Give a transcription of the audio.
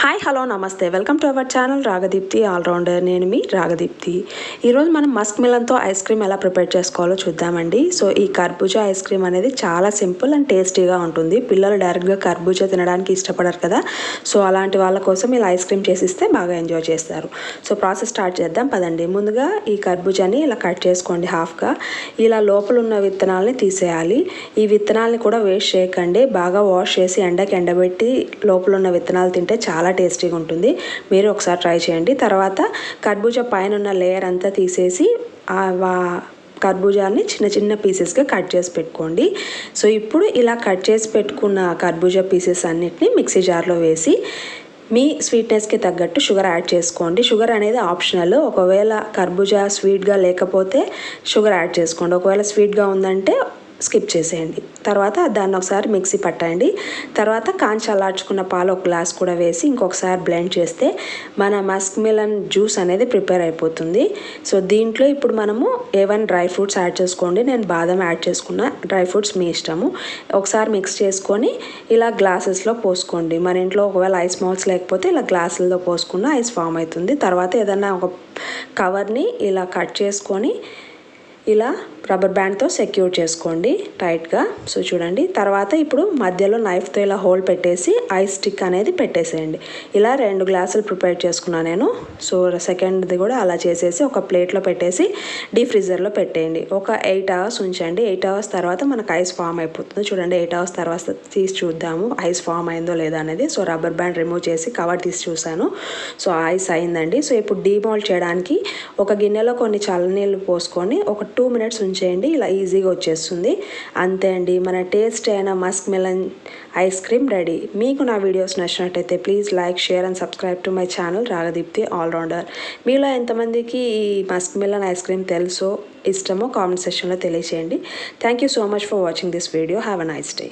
Hi hello నమస్తే. Welcome to our channel Ragadeepthi allrounder నేను మీ రాగదీప్తి ఈరోజు మనం మస్క్ మిలన్తో ఐస్ క్రీమ్ ఎలా ప్రిపేర్ చేసుకోవాలో చూద్దామండి. సో ఈ కర్బూజా ఐస్ క్రీమ్ అనేది చాలా సింపుల్ అండ్ టేస్టీగా ఉంటుంది. పిల్లలు డైరెక్ట్గా కర్బూజా తినడానికి ఇష్టపడరు కదా. సో అలాంటి వాళ్ళ కోసం ఇలా ఐస్ క్రీమ్ చేసిస్తే బాగా ఎంజాయ్ చేస్తారు. సో ప్రాసెస్ స్టార్ట్ చేద్దాం పదండి. ముందుగా ఈ కర్బూజాని ఇలా కట్ చేసుకోండి హాఫ్గా ఇలా లోపల ఉన్న విత్తనాలని తీసేయాలి. ఈ విత్తనాలని కూడా వేస్ట్ చేయకండి. బాగా వాష్ చేసి ఎండకి ఎండబెట్టి లోపల ఉన్న విత్తనాలు తింటే చాలా టేస్టీగా ఉంటుంది. మీరు ఒకసారి ట్రై చేయండి. తర్వాత కర్బూజా పైన ఉన్న లేయర్ అంతా తీసేసి వా- కర్బూజాని చిన్న చిన్న పీసెస్గా కట్ చేసి పెట్టుకోండి. సో ఇప్పుడు ఇలా కట్ చేసి పెట్టుకున్న కర్బూజా పీసెస్ అన్నిటిని మిక్సీ జార్లో వేసి మీ స్వీట్నెస్కి తగ్గట్టు షుగర్ యాడ్ చేసుకోండి. షుగర్ అనేది ఆప్షనల్. ఒకవేళ కర్బూజా స్వీట్గా లేకపోతే షుగర్ యాడ్ చేసుకోండి. ఒకవేళ స్వీట్గా ఉందంటే స్కిప్ చేసేయండి. తర్వాత దాన్ని ఒకసారి మిక్సీ పట్టండి తర్వాత కాంచి చల్లార్చుకున్న పాలు ఒక గ్లాస్ కూడా వేసి ఇంకొకసారి బ్లెండ్ చేస్తే మన మస్క్ మిలన్ జ్యూస్ అనేది ప్రిపేర్ అయిపోతుంది. సో దీంట్లో ఇప్పుడు మనము ఏవైనా డ్రై ఫ్రూట్స్ యాడ్ చేసుకోండి. నేను బాదం యాడ్ చేసుకున్న డ్రై ఫ్రూట్స్ మీ ఇష్టము. ఒకసారి మిక్స్ చేసుకొని ఇలా గ్లాసెస్లో పోసుకోండి. మన ఇంట్లో ఒకవేళ ఐస్ మౌల్స్ లేకపోతే ఇలా గ్లాసుల్లో పోసుకున్న ఐస్ ఫామ్ అవుతుంది. తర్వాత ఏదన్నా ఒక కవర్ని ఇలా కట్ చేసుకొని ఇలా రబ్బర్ బ్యాండ్తో సెక్యూర్ చేసుకోండి టైట్గా సో చూడండి తర్వాత ఇప్పుడు మధ్యలో నైఫ్తో ఇలా హోల్ పెట్టేసి ఐస్ స్టిక్ అనేది పెట్టేసేయండి. ఇలా రెండు గ్లాసులు ప్రిపేర్ చేసుకున్నాను నేను. సో సెకండ్ది కూడా అలా చేసేసి ఒక ప్లేట్లో పెట్టేసి డీ ఫ్రీజర్లో పెట్టేయండి. ఒక ఎయిట్ అవర్స్ ఉంచండి. ఎయిట్ అవర్స్ తర్వాత మనకు ఐస్ ఫామ్ అయిపోతుంది. చూడండి ఎయిట్ అవర్స్ తర్వాత తీసి చూద్దాము ఐస్ ఫామ్ అయిందో లేదా అనేది. సో రబ్బర్ బ్యాండ్ రిమూవ్ చేసి కవర్ తీసి చూశాను. సో ఐస్ అయిందండి. సో ఇప్పుడు డీమోల్డ్ చేయడానికి ఒక గిన్నెలో కొన్ని చల్లనీళ్ళు పోసుకొని ఒక టూ మినిట్స్ ఉంచేయండి ఇలా ఈజీగా వచ్చేస్తుంది. అంతే అండి మన టేస్ట్ అయిన musk melon ice cream ready. మీకు నా వీడియోస్ నచ్చినట్టయితే please like share and subscribe to my channel Ragadeepthi allrounder. మీలో ఎంతమందికి ఈ మస్క్ మెలన్ ఐస్ క్రీమ్ తెలుసో ఇష్టమో కామెంట్ సెక్షన్లో తెలియచేయండి. Thank you so much for watching this video have a nice day